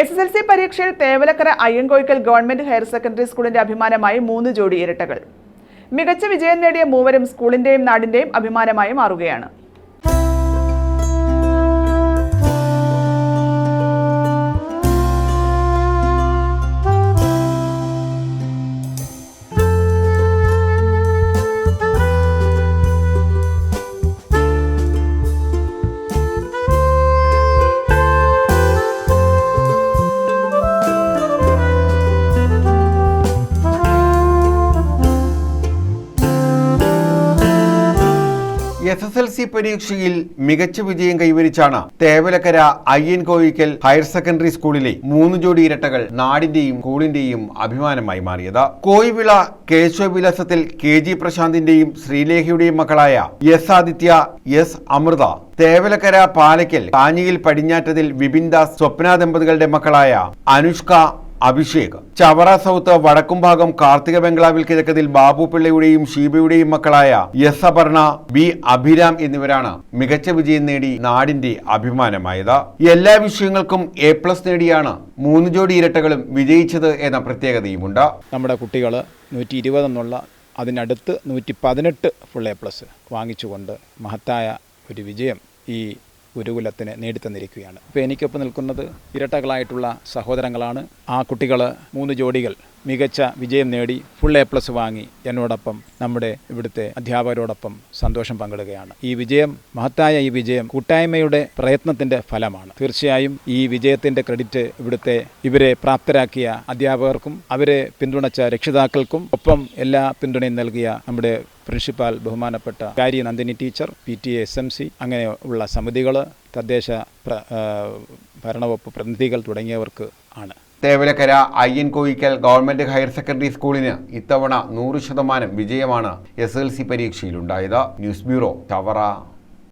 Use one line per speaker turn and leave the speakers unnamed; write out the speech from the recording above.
S S L C പരീക്ഷയിൽ Thevalakkara Ayyankoickal government higher secondary സ്കൂളിന്റെ അഭിമാനമായി മൂന്ന് ജോഡി ഇരട്ടകൾ. മികച്ച വിജയം നേടിയ മൂവരും സ്കൂളിന്റെയും നാടിന്റെയും അഭിമാനമായി മാറുകയാണ്.
എസ് എസ് എൽ സി പരീക്ഷയിൽ മികച്ച വിജയം കൈവരിച്ചാണ് തേവലക്കര അയ്യൻ കോയിക്കൽ ഹയർ സെക്കൻഡറി സ്കൂളിലെ മൂന്ന് ജോഡി ഇരട്ടകൾ നാടിന്റെയും സ്കൂളിന്റെയും അഭിമാനമായി മാറിയത്. കോയിവിള കേശവവിലാസത്തിൽ കെ ജി പ്രശാന്തിന്റെയും ശ്രീലേഖയുടെയും മക്കളായ എസ് ആദിത്യ എസ് അമൃത തേവലക്കര പാലയ്ക്കൽ കാഞ്ഞിയിൽ പടിഞ്ഞാറ്റതിൽ വിപിൻ ദാസ് സ്വപ്ന ദമ്പതികളുടെ മക്കളായ അനുഷ്ക അഭിഷേക്. ചവറ സൗത്ത് വടക്കുംഭാഗം കാർത്തിക ബംഗ്ലാവിൽ കിഴക്കതിൽ ബാബു പിള്ളയുടെയും ഷീബയുടെയും മക്കളായ എസ് അപർണ ബി അഭിരാം എന്നിവരാണ് മികച്ച വിജയം നേടി നാടിന്റെ അഭിമാനമായത്. എല്ലാ വിഷയങ്ങൾക്കും എ പ്ലസ് നേടിയാണ് മൂന്ന് ജോഡി ഇരട്ടകളും വിജയിച്ചത് എന്ന പ്രത്യേകതയുമുണ്ട്.
നമ്മുടെ കുട്ടികൾ നൂറ്റി ഇരുപതെന്നുള്ള അതിനടുത്ത് നൂറ്റി പതിനെട്ട് ഫുൾ എ പ്ലസ് വാങ്ങിച്ചുകൊണ്ട് മഹത്തായ ഒരു വിജയം ഈ ഗുരുകുലത്തിന് നേടിത്തന്നിരിക്കുകയാണ്. ഇപ്പോൾ എനിക്കൊപ്പം നിൽക്കുന്നത് ഇരട്ടകളായിട്ടുള്ള സഹോദരങ്ങളാണ്. ആ കുട്ടികൾ മൂന്ന് ജോഡികൾ. മികച്ച വിജയം നേടി ഫുൾ എ പ്ലസ് വാങ്ങി എന്നോടൊപ്പം നമ്മുടെ ഇവിടുത്തെ അധ്യാപകരോടൊപ്പം സന്തോഷം പങ്കിടുകയാണ്. ഈ വിജയം മഹത്തായ ഈ വിജയം കൂട്ടായ്മയുടെ പ്രയത്നത്തിന്റെ ഫലമാണ്. തീർച്ചയായും ഈ വിജയത്തിന്റെ ക്രെഡിറ്റ് ഇവിടുത്തെ ഇവരെ പ്രാപ്തരാക്കിയ അധ്യാപകർക്കും അവരെ പിന്തുണച്ച രക്ഷിതാക്കൾക്കും ഒപ്പം എല്ലാ പിന്തുണയും നൽകിയ നമ്മുടെ പ്രിൻസിപ്പാൽ ബഹുമാനപ്പെട്ട കാരി Nandini teacher P T S M C അങ്ങനെ ഉള്ള സമിതികൾ തദ്ദേശ ഭരണവകുപ്പ് പ്രതിനിധികൾ തുടങ്ങിയവർക്ക് ആണ്.
Thevalakkara Ayyan Koyikkal government higher secondary സ്കൂളിന് ഇത്തവണ നൂറ് ശതമാനം വിജയമാണ് S L C പരീക്ഷയിലുണ്ടായത്. News bureau Chavara.